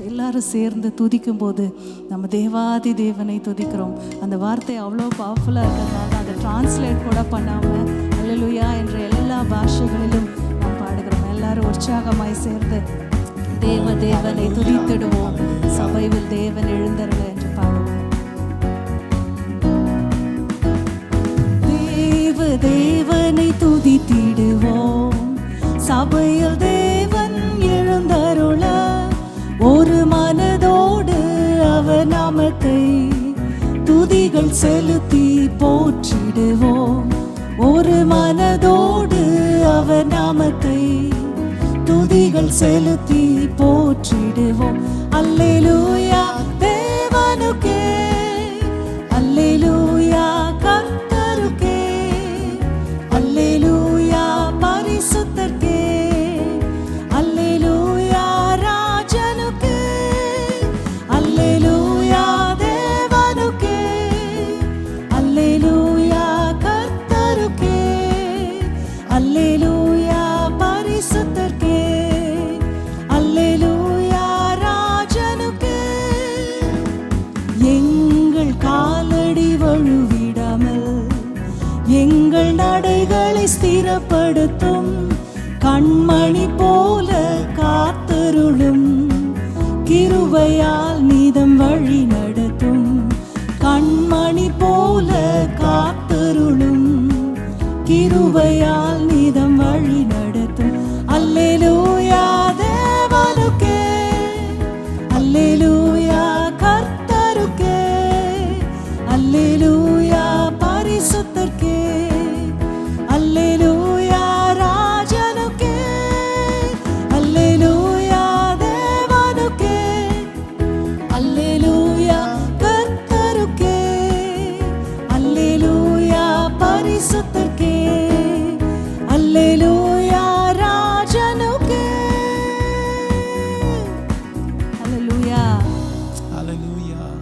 எல்லாரும் சேர்ந்து துதிக்கும் போது நம்ம தேவாதி தேவனை துதிக்கிறோம். அந்த வார்த்தை அவ்வளோ பவர்ஃபுல்லாக இருக்கிறதுனால அதை டிரான்ஸ்லேட் கூட பண்ணாமல் அல்லலுயா என்ற எல்லா பாஷைகளிலும் நாம் பாடுகிறோம். எல்லாரும் உற்சாகமாய் சேர்ந்து தேவ தேவனை துதித்திடுவோம். சபைவில் தேவன் எழுந்தருள நாமத்தை துதிகள் செலுத்தி போற்றிடுவோம். ஒரு மனதோடு அவர் நாமத்தை துதிகள் செலுத்தி போற்றிடுவோம். அல்லேலூயா எங்கள் நடைகளை ஸ்திரப்படுத்தும் கண்மணி போல காத்தருளும் கிருபையால்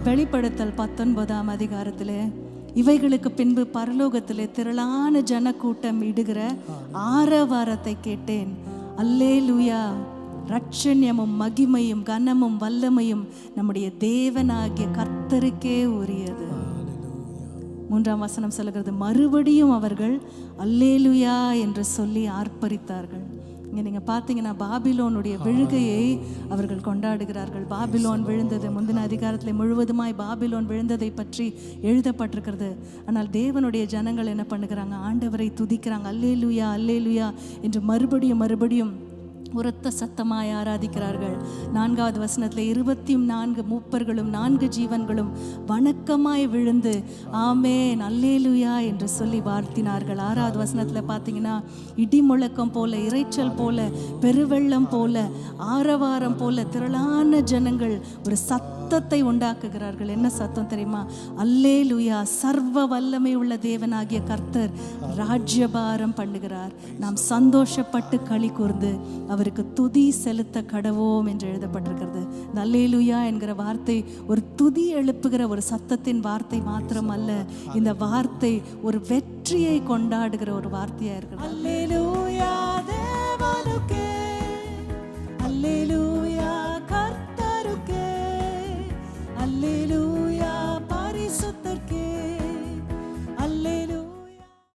வெளிப்படுத்தல் பத்தொன்பதாம் அதிகாரத்திலே இவைகளுக்கு பின்பு பரலோகத்திலே திரளான ஜனக்கூட்டம் இடுகிற ஆரவாரத்தை கேட்டேன். அல்லேலூயா. ரட்சண்யமும் மகிமையும் கனமும் வல்லமையும் நம்முடைய தேவனாகிய கர்த்தருக்கே உரியது. மூன்றாம் வசனம் சொல்லுகிறது மறுபடியும் அவர்கள் அல்லேலுயா என்று சொல்லி ஆர்ப்பரித்தார்கள். இங்கே நீங்கள் பார்த்தீங்கன்னா பாபிலோனுடைய விழுகையை அவர்கள் கொண்டாடுகிறார்கள். பாபிலோன் விழுந்தது முந்தின அதிகாரத்தில் முழுவதுமாய் பாபிலோன் விழுந்ததை பற்றி எழுதப்பட்டிருக்கிறது. ஆனால் தேவனுடைய ஜனங்கள் என்ன பண்ணுகிறாங்க ஆண்டவரை துதிக்கிறாங்க அல்லேலுயா அல்லேலுயா என்று மறுபடியும் மறுபடியும் உரத்த சத்தமாய் ஆராதிக்கிறார்கள். நான்காவது வசனத்தில் இருபத்தி நான்கு மூப்பர்களும் நான்கு ஜீவன்களும் வணக்கமாய் விழுந்து ஆமே நல்லேலுயா என்று சொல்லி வாழ்த்தினார்கள் ஆறாவது வசனத்தில் பார்த்தீங்கன்னா இடி முழக்கம் போல இரைச்சல் போல பெருவெள்ளம் போல ஆரவாரம் போல திரளான ஜனங்கள் ஒரு சத்த சத்தத்தை உண்டாக்குகிறார்கள். என்ன சத்தம் தெரியுமா? அல்லே லூயா சர்வ வல்லமை உள்ள தேவனாகிய கர்த்தர் ராஜ்யபாரம் பண்ணுகிறார். நாம் சந்தோஷப்பட்டு களி கூர்ந்து அவருக்கு துதி செலுத்த கடவோம் என்று எழுதப்பட்டிருக்கிறது. இந்த அல்லேலுயா என்கிற வார்த்தை ஒரு துதி எழுப்புகிற ஒரு சத்தத்தின் வார்த்தை மாத்திரம் அல்ல இந்த வார்த்தை ஒரு வெற்றியை கொண்டாடுகிற ஒரு வார்த்தையா இருக்கிறது. அல்லேலூயா தேவனுக்கே. அல்லேலூயா அல்லேலூயா.